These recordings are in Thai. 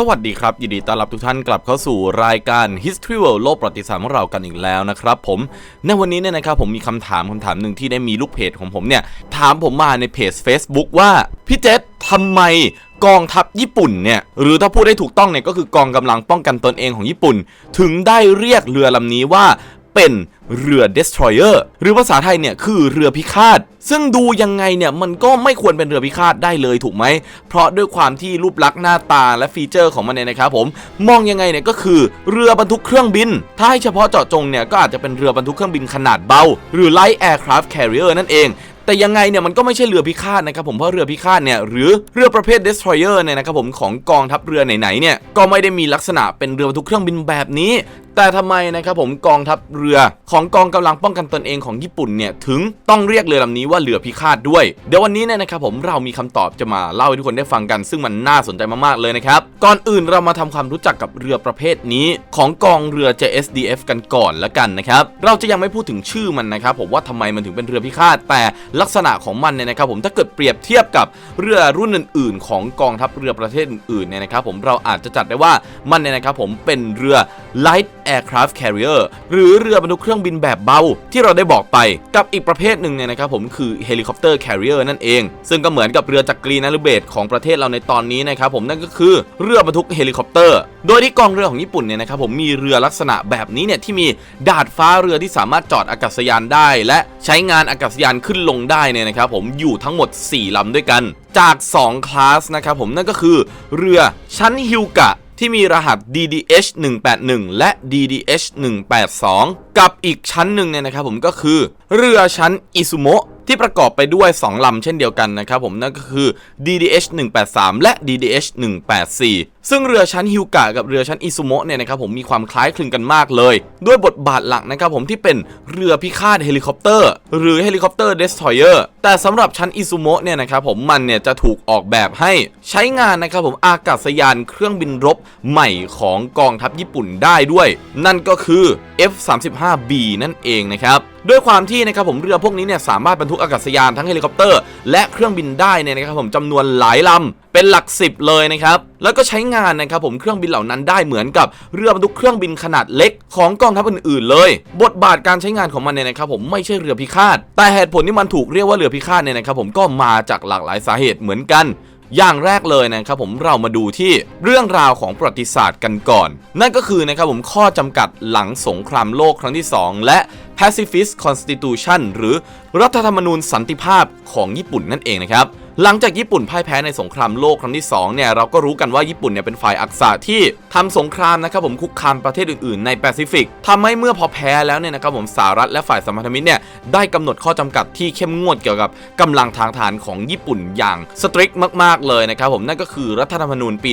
สวัสดีครับ ยินดีต้อนรับทุกท่านกลับเข้าสู่รายการ History World โลกประวัติศาสตร์ของเรากันอีกแล้วนะครับผมในวันนี้เนี่ยนะครับผมมีคำถามคำถามหนึ่งที่ได้มีลูกเพจของผมเนี่ย ถามผมมาในเพจ Facebook ว่า พี่เจษทำไมกองทัพญี่ปุ่นเนี่ยหรือถ้าพูดได้ถูกต้องเนี่ยก็คือกองกำลังป้องกันตนเองของญี่ปุ่น ถึงได้เรียกเรือลำนี้ว่า เป็นเรือ destroyer หรือภาษาไทยเนี่ยคือเรือพิฆาต ซึ่งดูยังไงเนี่ยมันก็ไม่ควรเป็นเรือพิฆาตได้เลยถูกไหม เพราะด้วยความที่รูปลักษณ์หน้าตาและฟีเจอร์ของมันเนี่ยนะครับผม มองยังไงเนี่ยก็คือเรือบรรทุกเครื่องบิน ถ้าให้เฉพาะเจาะจงเนี่ยก็อาจจะเป็นเรือบรรทุกเครื่องบินขนาดเบา หรือ light aircraft carrier นั่นเองแต่ยังไงเนี่ยมันก็ไม่ใช่เรือพิฆาตนะครับผมเพราะเรือพิฆาตเนี่ยหรือเรือประเภท destroyer เนี่ยนะครับผมของกองทัพเรือไหนๆเนี่ยก็ไม่ได้มีลักษณะเป็นเรือบรรทุกเครื่องบินแบบนี้ แต่ทำไมนะครับผมกองทัพเรือของกองกำลังป้องกันตนเองของญี่ปุ่นเนี่ยถึงต้องเรียกเรือลำนี้ว่าเรือพิฆาตด้วย เดี๋ยววันนี้เนี่ยนะครับผมเรามีคำตอบจะมาเล่าให้ทุกคนได้ฟังกัน ซึ่งมันน่าสนใจมากๆเลยนะครับก่อนอื่นเรามาทำความรู้จักกับเรือประเภทนี้ ของกองเรือ JSDF กันก่อนละกันนะครับเราจะยังไม่พูดถึงชื่อมันนะครับผมว่าทำไมมันถึงเป็นเรือพิฆาต แต่ลักษณะของมันเนี่ยนะครับผมถ้าเกิดเปรียบเทียบกับเรือรุ่นอื่น ๆ ของกองทัพเรือประเทศอื่นๆเนี่ยนะครับผมเราอาจจะจัดได้ว่ามันเนี่ยนะครับผมเป็นเรือ light aircraft carrier หรือเรือบรรทุกเครื่องบินแบบเบา ที่เราได้บอกไปกับอีกประเภทหนึ่งเนี่ยนะครับผมคือ helicopter carrier นั่นเอง ซึ่งก็เหมือนกับเรือจักรีนารุเบศของประเทศเราในตอนนี้นะครับผมนั่นก็คือเรือบรรทุกเฮลิคอปเตอร์ โดยที่กองเรือของญี่ปุ่นเนี่ยนะครับผมมีเรือลักษณะแบบนี้เนี่ยที่มีดาดฟ้าเรือที่สามารถจอดอากาศยานได้ และใช้งานอากาศยานขึ้นลงได้เนี่ยนะครับผมอยู่ทั้งหมด 4 ลำด้วยกัน จาก 2 คลาสนะครับผมนั่นก็คือเรือชั้นฮิวกะ ที่มีรหัส DDH 181 และ DDH 182 กับอีกชั้นหนึ่งเนี่ยนะครับผมก็คือเรือชั้นอิซุโมะที่ประกอบไปด้วย 2 ลำเช่นเดียวกันนะครับผมนั่นก็คือ DDH 183 และ DDH 184 ซึ่งเรือชั้นฮิวกะกับเรือชั้นอิซุโมะเนี่ยนะครับผมมีความคล้ายคลึงกันมากเลย ด้วยบทบาทหลักนะครับผมที่เป็นเรือพิฆาตเฮลิคอปเตอร์ หรือเฮลิคอปเตอร์เดสทอยเออร์แต่สำหรับชั้นอิซุโมะเนี่ยนะครับผมมันเนี่ยจะถูกออกแบบให้ใช้งานนะครับผมอากาศยานเครื่องบินรบใหม่ของกองทัพญี่ปุ่นได้ด้วย นั่นก็คือ F35B นั่นเองนะครับด้วยความที่นะครับผมเรือพวกนี้เนี่ยสามารถบรรทุกอากาศยานทั้งเฮลิคอปเตอร์และเครื่องบินได้เนี่ยนะครับผมจำนวนหลายลำเป็นหลักสิบเลยนะครับ แล้วก็ใช้งานนะครับผมเครื่องบินเหล่านั้นได้เหมือนกับเรือบรรทุกเครื่องบินขนาดเล็กของกองทัพอื่นๆเลย บทบาทการใช้งานของมันเนี่ยนะครับผมไม่ใช่เรือพิฆาต แต่เหตุผลที่มันถูกเรียกว่าเรือพิฆาตเนี่ยนะครับผมก็มาจากหลากหลายสาเหตุเหมือนกันอย่างแรกเลยนะครับผมเรามาดูที่เรื่องราวของประวัติศาสตร์กันก่อน นั่นก็คือนะครับผมข้อจำกัดหลังสงครามโลกครั้งที่ 2 และ Pacifist Constitution หรือรัฐธรรมนูญสันติภาพของญี่ปุ่นนั่นเองนะครับ หลังจากญี่ปุ่นพ่ายแพ้ในสงครามโลกครั้งที่2เนี่ยเราก็รู้กันว่าญี่ปุ่นเนี่ยเป็นฝ่ายอักษะที่ทำสงครามนะครับผมคุกคามประเทศอื่นๆในแปซิฟิกทำให้เมื่อพอแพ้แล้วเนี่ยนะครับผมสหรัฐและฝ่ายสัมพันธมิตรเนี่ยได้กำหนดข้อจำกัดที่เข้มงวดเกี่ยวกับกำลังทางทหารของญี่ปุ่นอย่างสตริกมาก ๆเลยนะครับผมนั่นก็คือรัฐธรรมนูญปี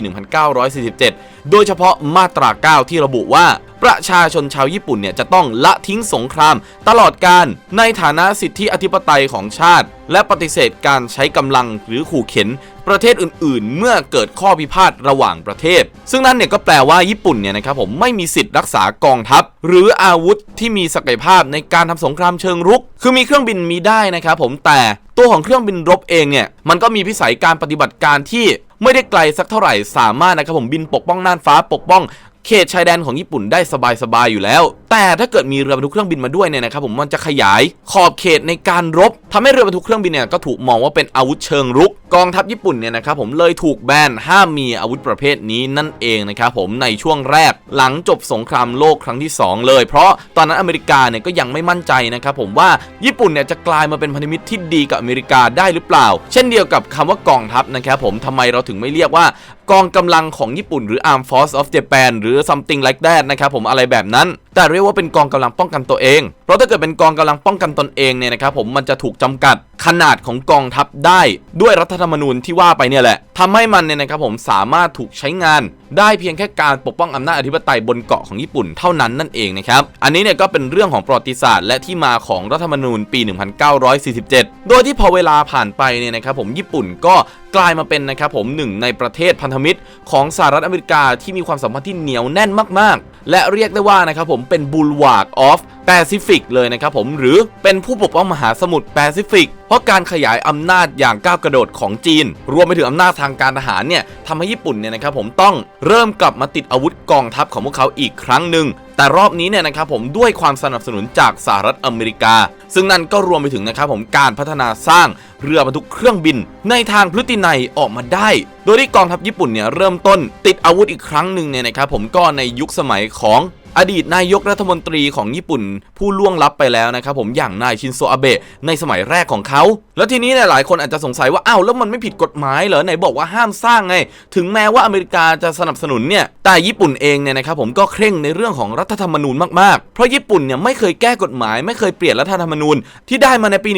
1947 โดยเฉพาะมาตรา 9 ที่ระบุว่า ประชาชนชาวญี่ปุ่นเนี่ยจะต้องละทิ้งสงคราม ตลอดการในฐานะสิทธิอธิปไตยของชาติ และปฏิเสธการใช้กำลังหรือขู่เข็น ประเทศอื่นๆ เมื่อเกิดข้อพิพาทระหว่างประเทศ ซึ่งนั่นเนี่ยก็แปลว่าญี่ปุ่นเนี่ยนะครับผมไม่มีสิทธิ์รักษากองทัพ หรืออาวุธที่มีศักยภาพในการทำสงครามเชิงรุก คือมีเครื่องบินมีได้นะครับผมแต่ตัวของเครื่องบินรบเองเนี่ยมันก็มีพิสัยการปฏิบัติการที่ไม่ได้ไกลสักเท่าไหร่สามารถนะครับผมบินปกป้องน่านฟ้าปกป้อง เขตชายแดนของญี่ปุ่นได้สบายๆอยู่แล้ว แต่ถ้าเกิดมีเรือบรรทุกเครื่องบินมาด้วยเนี่ยนะครับผมมันจะขยายขอบเขตในการรบทำให้เรือบรรทุกเครื่องบินเนี่ยก็ถูกมองว่าเป็นอาวุธเชิงรุก กองทัพญี่ปุ่นเนี่ยนะครับผมเลยถูกแบนห้ามมีอาวุธประเภทนี้นั่นเองนะครับผมในช่วงแรกหลังจบสงครามโลกครั้งที่ 2 เลย เพราะตอนนั้นอเมริกาเนี่ยก็ยังไม่มั่นใจนะครับผมว่าญี่ปุ่นเนี่ยจะกลายมาเป็นพันธมิตรที่ดีกับอเมริกาได้หรือเปล่า เช่นเดียวกับคำว่ากองทัพนะครับผมทำไมเราถึงไม่เรียกว่ากองกำลังของญี่ปุ่นหรือ Armed Force of Japan หรือ something like that นะครับผมอะไรแบบนั้น แต่เรียกว่าเป็นกองกำลังป้องกันตัวเอง เพราะถ้าเกิดเป็นกองกำลังป้องกันตนเองเนี่ยนะครับผมมันจะถูกจำกัดขนาดของกองทัพได้ด้วยรัฐธรรมนูญที่ว่าไปเนี่ยแหละทำให้มันเนี่ยนะครับผมสามารถถูกใช้งาน ได้เพียงแค่การปกป้องอำนาจอธิปไตยบนเกาะของญี่ปุ่นเท่านั้นนั่นเองนะครับ อันนี้เนี่ยก็เป็นเรื่องของประวัติศาสตร์ และที่มาของรัฐธรรมนูญปี 1947 โดยที่พอเวลาผ่านไปเนี่ยนะครับผมญี่ปุ่นก็กลายมาเป็นนะครับผมหนึ่งในประเทศพันธมิตรของสหรัฐอเมริกาที่มีความสัมพันธ์ที่เหนียวแน่นมาก และเรียกได้ว่านะครับผมเป็น bulwark of แปซิฟิกเลยนะครับผมหรือเป็นผู้ปกป้องมหาสมุทรแปซิฟิก เพราะการขยายอำนาจอย่างก้าวกระโดดของจีน รวมไปถึงอำนาจทางการทหารเนี่ยทำให้ญี่ปุ่นเนี่ยนะครับผมต้องเริ่มกลับมาติดอาวุธกองทัพของพวกเขาอีกครั้งหนึ่งแต่รอบนี้เนี่ยนะครับผมด้วยความสนับสนุนจากสหรัฐอเมริกา ซึ่งนั่นก็รวมไปถึงนะครับผมการพัฒนาสร้างเรือบรรทุกเครื่องบิน ในทางพฤตินัยออกมาได้ โดยที่กองทัพญี่ปุ่นเนี่ยเริ่มต้นติดอาวุธอีกครั้งหนึ่งเนี่ยนะครับผมก็ในยุคสมัยของ อดีตนายกรัฐมนตรีของญี่ปุ่น ผู้ล่วงลับไปแล้วนะครับผมอย่างนายชินโซอาเบะในสมัยแรกของเขา แล้วทีนี้เนี่ยหลายคนอาจจะสงสัยว่าอ้าวแล้วมันไม่ผิดกฎหมายเหรอไหนบอกว่าห้ามสร้างไง ถึงแม้ว่าอเมริกาจะสนับสนุนเนี่ยแต่ญี่ปุ่นเองเนี่ยนะครับผมก็เคร่งในเรื่องของรัฐธรรมนูญมากๆ เพราะญี่ปุ่นเนี่ยไม่เคยแก้กฎหมาย ไม่เคยเปลี่ยนรัฐธรรมนูญที่ได้มาในปี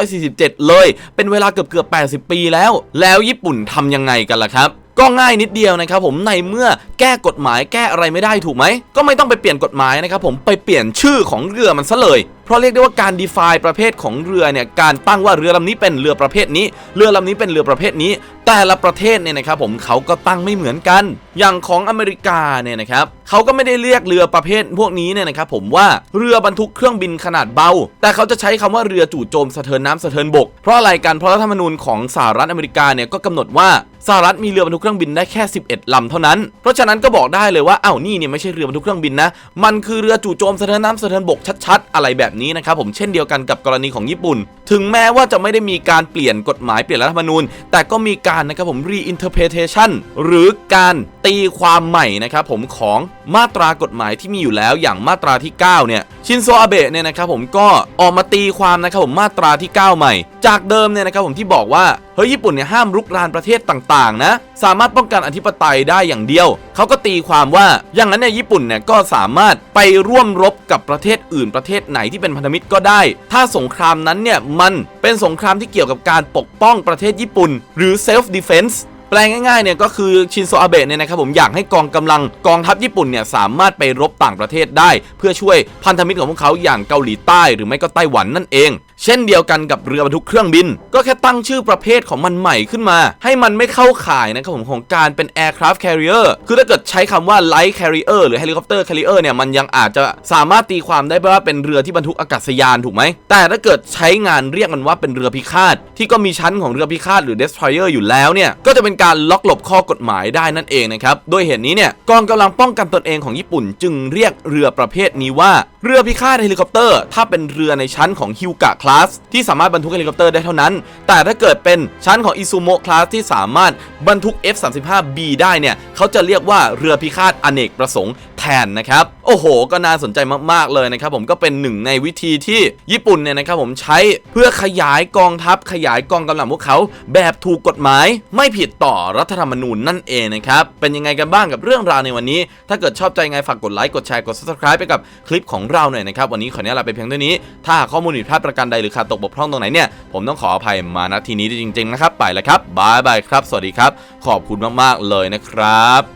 1947 เลย เป็นเวลาเกือบเกือบ80 ปีแล้ว แล้วญี่ปุ่นทำยังไงกันล่ะครับ ก็ง่ายนิดเดียวนะครับผมในเมื่อแก้กฎหมายแก้อะไรไม่ได้ถูกไหมก็ไม่ต้องไปเปลี่ยนกฎหมายนะครับผมไปเปลี่ยนชื่อของเรือมันซะเลย เพราะเรียกได้ว่าการ define ประเภทของเรือเนี่ยการตั้งว่าเรือลำนี้เป็นเรือประเภทนี้ เรือลำนี้เป็นเรือประเภทนี้ แต่ละประเทศเนี่ยนะครับผมเขาก็ตั้งไม่เหมือนกัน อย่างของอเมริกาเนี่ยนะครับเขาก็ไม่ได้เรียกเรือประเภทพวกนี้เนี่ยนะครับผมว่าเรือบรรทุกเครื่องบินขนาดเบา แต่เขาจะใช้คำว่าเรือจู่โจมสะเทินน้ำสะเทินบก เพราะอะไรกันเพราะรัฐธรรมนูญของสหรัฐอเมริกาเนี่ยก็กำหนดว่าสหรัฐมีเรือบรรทุกเครื่องบินได้แค่ 11 ลำเท่านั้น เพราะฉะนั้นก็บอกได้เลยว่าอ้าวนี่เนี่ยไม่ใช่เรือบรรทุกเครื่องบินนะ มันคือเรือจู่โจมสะเทินน้ำสะเทินบกชัดๆ อะไรแบบนี้นะครับผมเช่นเดียวกันกับกรณีของญี่ปุ่น ถึงแม้ว่าจะไม่ได้มีการเปลี่ยนกฎหมายเปลี่ยนรัฐธรรมนูญ แต่ก็มีการนะครับผม reinterpretation หรือการตีความใหม่นะครับผมของมาตรากฎหมายที่มีอยู่แล้วอย่างมาตราที่9เนี่ย ชินโซอาเบะเนี่ยนะครับผมก็ออกมาตีความนะครับผมมาตราที่ 9 ใหม่ จากเดิมเนี่ยนะครับผมที่บอกว่าเฮ้ยญี่ปุ่นเนี่ยห้ามรุกรานประเทศต่างๆนะสามารถป้องกันอธิปไตยได้อย่างเดียว เขาก็ตีความว่าอย่างนั้นเนี่ยญี่ปุ่นเนี่ยก็สามารถไปร่วมรบกับประเทศอื่นประเทศไหนที่เป็นพันธมิตรก็ได้ ถ้าสงครามนั้นเนี่ยมันเป็นสงครามที่เกี่ยวกับการปกป้องประเทศญี่ปุ่น หรือ self defense แปลง่ายๆเนี่ยก็คือชินโซอาเบะเนี่ยนะครับผมอยากให้กองกำลังกองทัพญี่ปุ่นเนี่ยสามารถไปรบต่างประเทศได้ เพื่อช่วยพันธมิตรของพวกเขาอย่างเกาหลีใต้ หรือไม่ก็ไต้หวันนั่นเอง เช่นเดียวกันกับเรือบรรทุกเครื่องบิน ก็แค่ตั้งชื่อประเภทของมันใหม่ขึ้นมา ให้มันไม่เข้าข่ายนะครับผมของการเป็น aircraft carrier คือถ้าเกิดใช้คำว่า light carrier หรือ helicopter carrier เนี่ยมันยังอาจจะสามารถตีความได้ว่าเป็นเรือที่บรรทุกอากาศยานถูกไหมแต่ถ้าเกิดใช้งานเรียกมันว่าเป็นเรือพิฆาตที่ก็มีชั้นของเรือพิฆาตหรือ destroyer อยู่แล้วเนี่ยก็จะเป็นการล็อกหลบข้อกฎหมายได้นั่นเองนะครับโดยเหตุนี้เนี่ยกองกำลังป้องกันตนเองของญี่ปุ่น จึงเรียกเรือประเภทนี้ว่าเรือพิฆาตเฮลิคอปเตอร์ ถ้าเป็นเรือในชั้นของฮิวกะคลาสที่สามารถบรรทุกเฮลิคอปเตอร์ได้เท่านั้น แต่ถ้าเกิดเป็นชั้นของอิซูโมคลาสที่สามารถบรรทุก F35B ได้เนี่ยเขาจะเรียกว่าเรือพิฆาตอเนกประสงค์แทนนะครับ โอ้โห ก็น่าสนใจมาก ๆ เลยนะครับ ผมก็เป็นหนึ่งในวิธีที่ญี่ปุ่นเนี่ยนะครับผมใช้เพื่อขยายกองทัพขยายกองกำลังพวกเขาแบบถูกกฎหมายไม่ผิดต่อรัฐธรรมนูญนั่นเองนะครับ เป็นยังไงกันบ้างกับเรื่องราวในวันนี้ ถ้าเกิดชอบใจไงฝากกดไลค์กดแชร์กด subscribe ไปกับคลิปของเราหน่อยนะครับ วันนี้ขออนุญาตลาไปเพียงเท่านี้ ถ้าข้อมูลผิดพลาดประการใดหรือขาดตกบกพร่องตรงไหนเนี่ยผมต้องขออภัยมาณที่นี้ด้วยจริงๆนะครับไปแล้วครับบายบายครับ สวัสดีครับ ขอบคุณมากๆเลยนะครับ